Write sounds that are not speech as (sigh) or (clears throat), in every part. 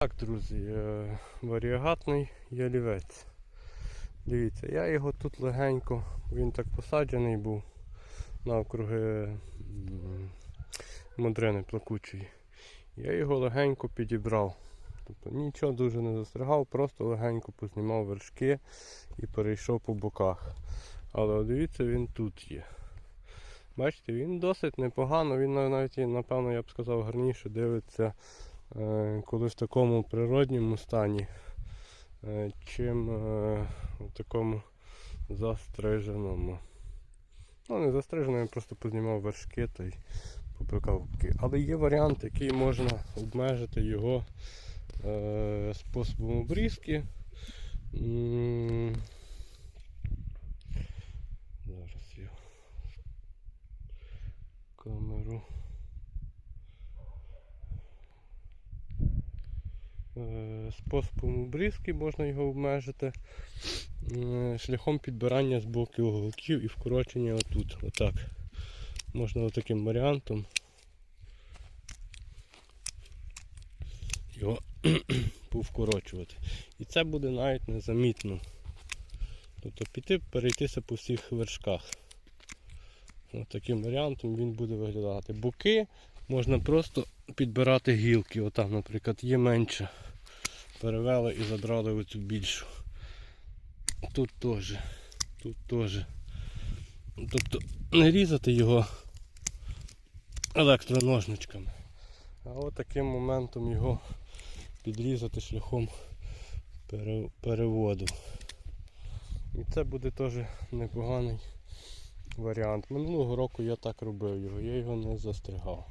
Так, друзі, е, варіагатний ялівець. Дивіться, я його тут легенько, він так посаджений був навкруги м, модрини плакучої. Я його легенько підібрав. Тобто нічого дуже не застригав, просто легенько познімав вершки і перейшов по боках. Але дивіться, він тут є. Бачите, він досить непогано, він навіть, напевно, я б сказав, гарніше дивиться коли в такому природньому стані, е, чим е, в такому застриженому. Ну, не застриженому, я просто познімав вершки та й поприкав бки. Але є варіант, який можна обмежити його е, способом обрізки. Зараз я камеру. Способом обрізки можна його обмежити е, шляхом підбирання з боку уголків і вкорочення отут. Отак. Можна отаким варіантом його (clears throat) повкорочувати. І це буде навіть незамітно. Тобто піти, перейтися по всіх вершках. От таким варіантом він буде виглядати. Боки можна просто підбирати гілки. Отам, наприклад, є менше. Перевели і забрали оцю більшу. Тут теж. Тут теж. Тобто не різати його електроножничками. А от таким моментом його підрізати шляхом переводу. І це буде теж непоганий варіант. Минулого року я так робив його, я його не застригав.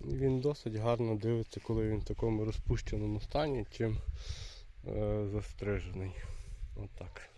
Він досить гарно дивиться, коли він в такому розпущеному стані, чим е, застрижений. Отак.